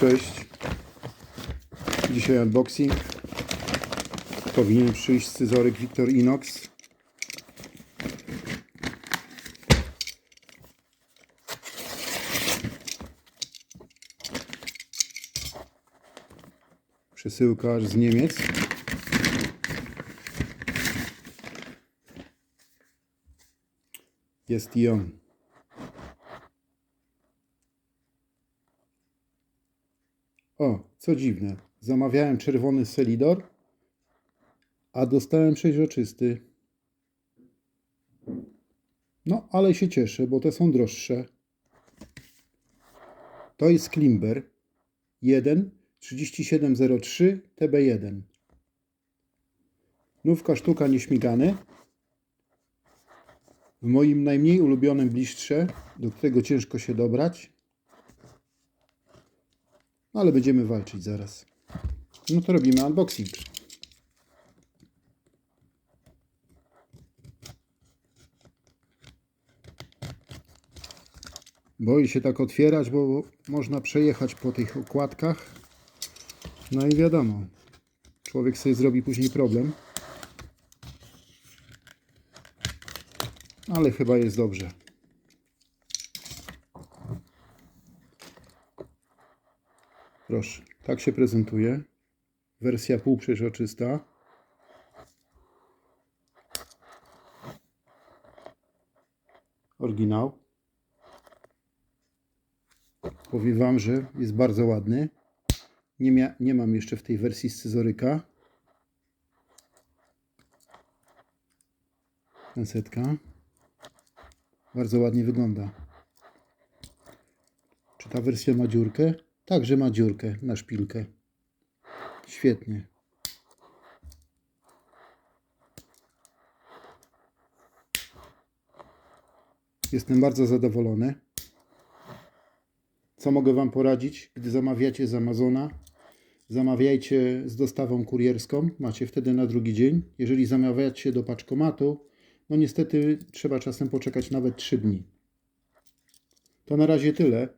Cześć. Dzisiaj unboxing. Powinien przyjść scyzoryk Victor Inox. Przesyłka z Niemiec. Jest i on. O, co dziwne. Zamawiałem czerwony selidor, a dostałem przeźroczysty. No, ale się cieszę, bo te są droższe. To jest Klimber 1 3703 TB1. Nówka sztuka nieśmigany. W moim najmniej ulubionym blistrze, do którego ciężko się dobrać. Ale będziemy walczyć zaraz. No to robimy unboxing. Boi się tak otwierać, bo można przejechać po tych okładkach. No i wiadomo, człowiek sobie zrobi później problem. Ale chyba jest dobrze. Proszę, tak się prezentuje. Wersja półprzeźroczysta. Oryginał. Powiem Wam, że jest bardzo ładny. Nie, nie mam jeszcze w tej wersji scyzoryka. Pensetka. Bardzo ładnie wygląda. Czy ta wersja ma dziurkę? Także ma dziurkę na szpilkę. Świetnie. Jestem bardzo zadowolony. Co mogę Wam poradzić, gdy zamawiacie z Amazona? Zamawiajcie z dostawą kurierską, macie wtedy na drugi dzień. Jeżeli zamawiacie do paczkomatu, no niestety trzeba czasem poczekać nawet 3 dni. To na razie tyle.